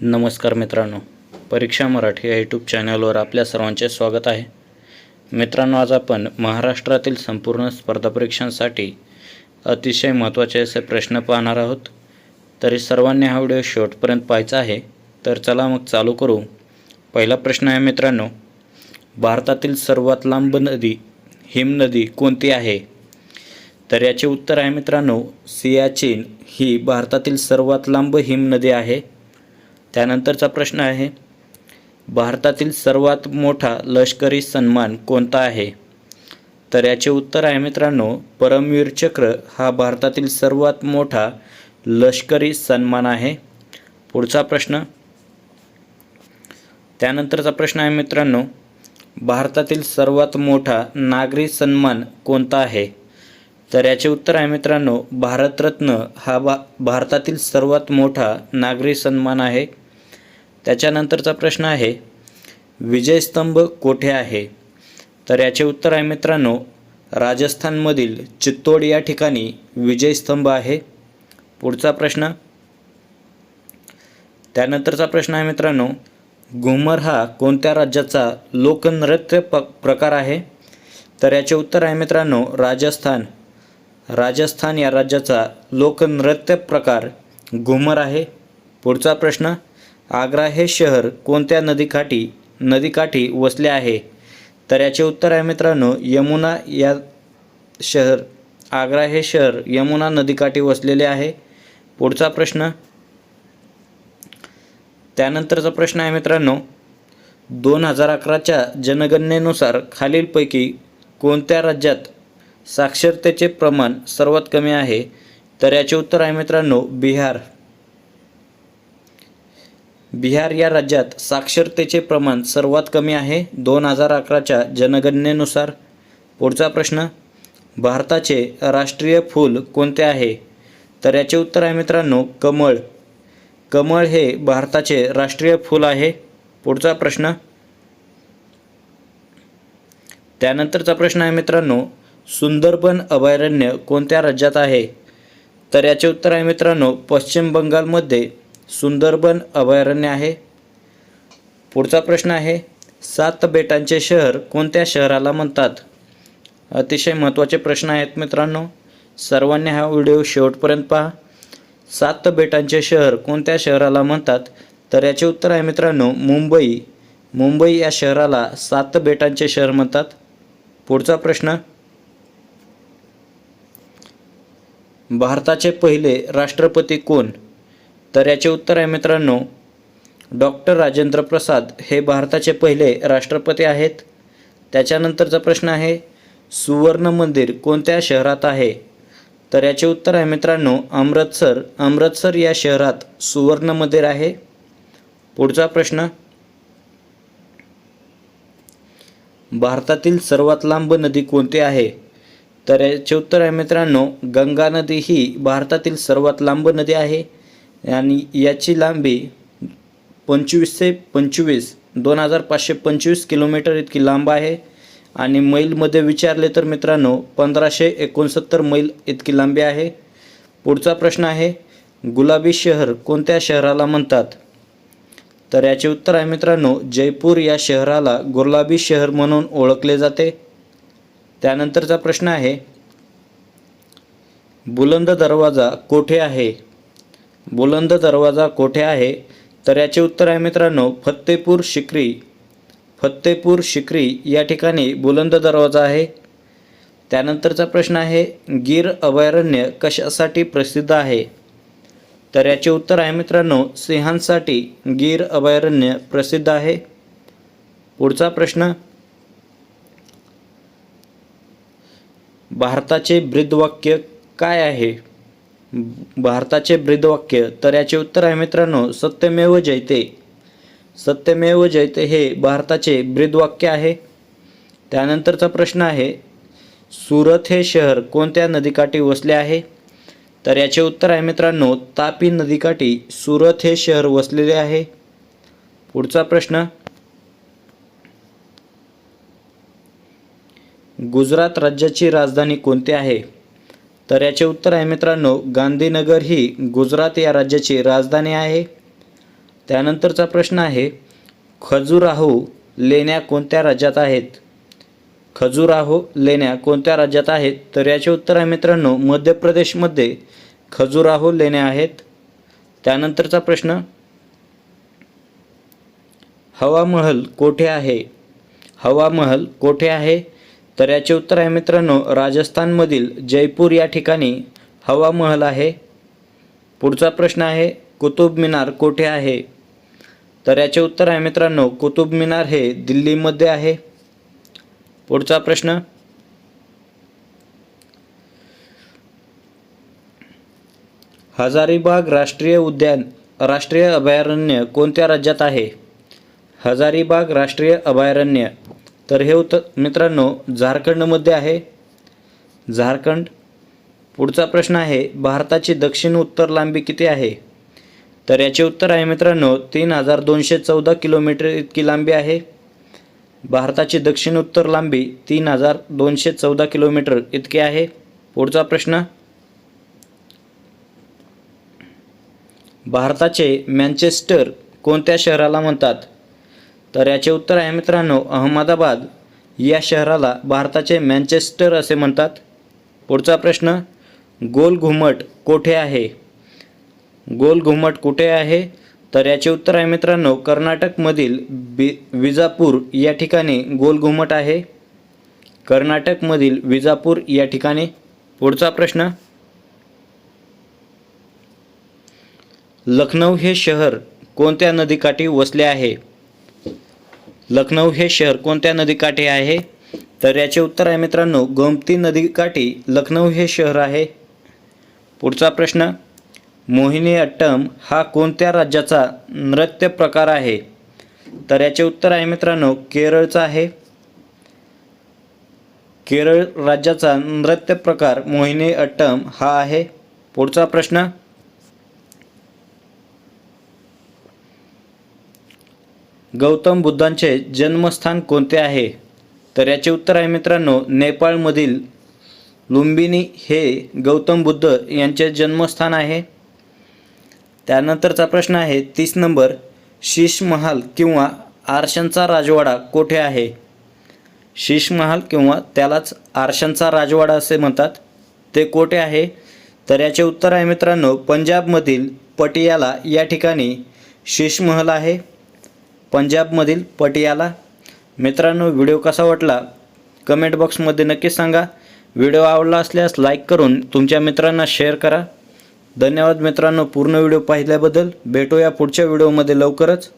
नमस्कार मित्रांनो. परीक्षा मराठी या यूट्यूब चॅनलवर आपल्या सर्वांचे स्वागत आहे. मित्रांनो आज आपण महाराष्ट्रातील संपूर्ण स्पर्धा परीक्षांसाठी अतिशय महत्त्वाचे असे प्रश्न पाहणार आहोत. तरी सर्वांनी हा व्हिडिओ शेवटपर्यंत पाहायचा आहे. तर चला मग चालू करू. पहिला प्रश्न आहे मित्रांनो भारतातील सर्वात लांब नदी हिमनदी कोणती आहे? तर याचे उत्तर आहे मित्रांनो सियाचीन ही भारतातील सर्वात लांब हिमनदी आहे. त्यानंतरचा प्रश्न आहे भारतातील सर्वात मोठा लष्करी सन्मान कोणता आहे? तर याचे उत्तर आहे मित्रांनो परमवीर चक्र हा भारतातील सर्वात मोठा लष्करी सन्मान आहे. पुढचा प्रश्न. त्यानंतरचा प्रश्न आहे मित्रांनो भारतातील सर्वात मोठा नागरी सन्मान कोणता आहे? तर याचे उत्तर आहे मित्रांनो भारतरत्न हा बा भारतातील सर्वात मोठा नागरी सन्मान आहे. त्याच्यानंतरचा प्रश्न आहे विजयस्तंभ कोठे आहे? तर याचे उत्तर आहे मित्रांनो राजस्थानमधील चित्तोड या ठिकाणी विजयस्तंभ आहे. पुढचा प्रश्न. त्यानंतरचा प्रश्न आहे मित्रांनो घुमर हा कोणत्या राज्याचा लोकनृत्य प प्रकार आहे? तर याचे उत्तर आहे मित्रांनो राजस्थान. राजस्थान या राज्याचा लोकनृत्य प्रकार घुमर आहे. पुढचा प्रश्न. आग्रा हे शहर कोणत्या नदीकाठी नदीकाठी वसले आहे? तर याचे उत्तर आहे मित्रांनो यमुना या शहर. आग्रा हे शहर यमुना नदीकाठी वसलेले आहे. पुढचा प्रश्न. त्यानंतरचा प्रश्न आहे मित्रांनो दोन हजार अकराच्या जनगणनेनुसार खालीलपैकी कोणत्या राज्यात साक्षरतेचे प्रमाण सर्वात कमी आहे? तर याचे उत्तर आहे मित्रांनो बिहार. बिहार या राज्यात साक्षरतेचे प्रमाण सर्वात कमी आहे दोन हजार अकराच्या जनगणनेनुसार. पुढचा प्रश्न भारताचे राष्ट्रीय फूल कोणते आहे? तर याचे उत्तर आहे मित्रांनो कमळ. कमळ हे भारताचे राष्ट्रीय फूल आहे. पुढचा प्रश्न त्यानंतरचा प्रश्न आहे मित्रांनो सुंदरबन अभयारण्य कोणत्या राज्यात आहे? तर याचे उत्तर आहे मित्रांनो पश्चिम बंगालमध्ये सुंदरबन अभयारण्य आहे. पुढचा प्रश्न आहे सात बेटांचे शहर कोणत्या शहराला म्हणतात? अतिशय महत्त्वाचे प्रश्न आहेत मित्रांनो. सर्वांनी हा व्हिडिओ शेवटपर्यंत पहा. सात बेटांचे शहर कोणत्या शहराला म्हणतात? तर याचे उत्तर आहे मित्रांनो मुंबई. मुंबई या शहराला सात बेटांचे शहर म्हणतात. पुढचा प्रश्न भारताचे पहिले राष्ट्रपती कोण? तर याचे उत्तर आहे मित्रांनो डॉक्टर राजेंद्र प्रसाद हे भारताचे पहिले राष्ट्रपती आहेत. त्याच्यानंतरचा प्रश्न आहे सुवर्ण मंदिर कोणत्या शहरात आहे? तर याचे उत्तर आहे मित्रांनो अमृतसर. अमृतसर या शहरात सुवर्ण मंदिर आहे. पुढचा प्रश्न भारतातील सर्वात लांब नदी कोणती आहे? तर याचे उत्तर आहे मित्रांनो गंगा नदी ही भारतातील सर्वात लांब नदी आहे. आणि याची लांबी पंचवीसशे पंचवीस दोन हजार पाचशे पंचवीस किलोमीटर इतकी लांब आहे. आणि मैलमध्ये विचारले तर मित्रांनो पंधराशे एकोणसत्तर मैल इतकी लांबी आहे. पुढचा प्रश्न आहे गुलाबी शहर कोणत्या शहराला म्हणतात? तर याचे उत्तर आहे मित्रांनो जयपूर या शहराला गुलाबी शहर म्हणून ओळखले जाते. त्यानंतरचा प्रश्न आहे बुलंद दरवाजा कोठे आहे? बुलंद दरवाजा कोठे आहे? तर याचे उत्तर आहे मित्रांनो फत्तेपूर शिक्री. फत्तेपूर शिक्री या ठिकाणी बुलंद दरवाजा आहे. त्यानंतरचा प्रश्न आहे गीर अभयारण्य कशासाठी प्रसिद्ध आहे? तर याचे उत्तर आहे मित्रांनो सिंहांसाठी गीर अभयारण्य प्रसिद्ध आहे. पुढचा प्रश्न भारताचे ब्रीदवाक्य काय आहे? भारताचे ब्रीदवाक्य तर याचे उत्तर आहे मित्रांनो सत्यमेव जयते. सत्यमेव जयते हे भारताचे ब्रीदवाक्य आहे. त्यानंतरचा प्रश्न आहे सुरत हे शहर कोणत्या नदीकाठी वसले आहे? तर याचे उत्तर आहे मित्रांनो तापी नदीकाठी सुरत हे शहर वसलेले आहे. पुढचा प्रश्न गुजरात राज्याची राजधानी कोणती आहे? तर याचे उत्तर आहे मित्रांनो गांधीनगर ही गुजरात या राज्याची राजधानी आहे. त्यानंतरचा प्रश्न आहे खजुराहो लेण्या कोणत्या राज्यात आहेत? खजुराहो लेण्या कोणत्या राज्यात आहेत? तर याचे उत्तर आहे मित्रांनो मध्य प्रदेशमध्ये खजुराहो लेण्या आहेत. त्यानंतरचा प्रश्न हवामहल कोठे आहे? हवामहल कोठे आहे? तर याचे उत्तर आहे मित्रांनो राजस्थानमधील जयपूर या ठिकाणी हवा महल आहे. पुढचा प्रश्न आहे कुतुब मिनार कोठे आहे? तर याचे उत्तर आहे मित्रांनो कुतुब मिनार हे दिल्लीमध्ये आहे. पुढचा प्रश्न. हजारीबाग राष्ट्रीय उद्यान राष्ट्रीय अभयारण्य कोणत्या राज्यात आहे? हजारीबाग राष्ट्रीय अभयारण्य तर हे उत्तर मित्रांनो झारखंडमध्ये आहे. झारखंड पुढचा प्रश्न आहे भारताची दक्षिण उत्तर लांबी किती आहे? तर याचे उत्तर आहे मित्रांनो तीन हजार दोनशे चौदा किलोमीटर इतकी लांबी आहे. भारताची दक्षिण उत्तर लांबी तीन हजार दोनशे चौदा किलोमीटर इतकी आहे. पुढचा प्रश्न. भारताचे मँचेस्टर कोणत्या शहराला म्हणतात? तर याचे उत्तर आहे मित्रांनो अहमदाबाद. या शहराला भारताचे मँचेस्टर असे म्हणतात. पुढचा प्रश्न गोल घुमट कोठे आहे? गोल घुमट कुठे आहे? तर याचे उत्तर आहे मित्रांनो कर्नाटकमधील बि विजापूर या ठिकाणी गोल घुमट आहे. कर्नाटकमधील विजापूर या ठिकाणी. पुढचा प्रश्न लखनौ हे शहर कोणत्या नदीकाठी वसले आहे? लखनौ हे शहर कोणत्या नदीकाठी आहे? तर याचे उत्तर आहे मित्रांनो गोमती नदीकाठी लखनौ हे शहर आहे. पुढचा प्रश्न मोहिनी अट्टम हा कोणत्या राज्याचा नृत्य प्रकार आहे? तर याचे उत्तर आहे मित्रांनो केरळचा आहे. केरळ राज्याचा नृत्य प्रकार मोहिनी अट्टम हा आहे. पुढचा प्रश्न गौतम बुद्धांचे जन्मस्थान कोणते आहे? तर याचे उत्तर आहे मित्रांनो नेपाळमधील लुंबिनी हे गौतम बुद्ध यांचे जन्मस्थान आहे. त्यानंतरचा प्रश्न आहे तीस नंबर शीशमहाल किंवा आरशांचा राजवाडा कोठे आहे? शीशमहाल किंवा त्यालाच आरशांचा राजवाडा असे म्हणतात. ते कोठे आहे? तर याचे उत्तर आहे मित्रांनो पंजाबमधील पटियाला या ठिकाणी शीशमहल आहे. पंजाबमधील पटियाला. मित्रांनो व्हिडिओ कसा वाटला? कमेंट बॉक्समध्ये नक्की सांगा. व्हिडिओ आवडला असल्यास लाईक करून तुमच्या मित्रांना शेअर करा. धन्यवाद मित्रांनो पूर्ण व्हिडिओ पाहिल्याबद्दल. भेटूया पुढच्या व्हिडिओमध्ये लवकरच.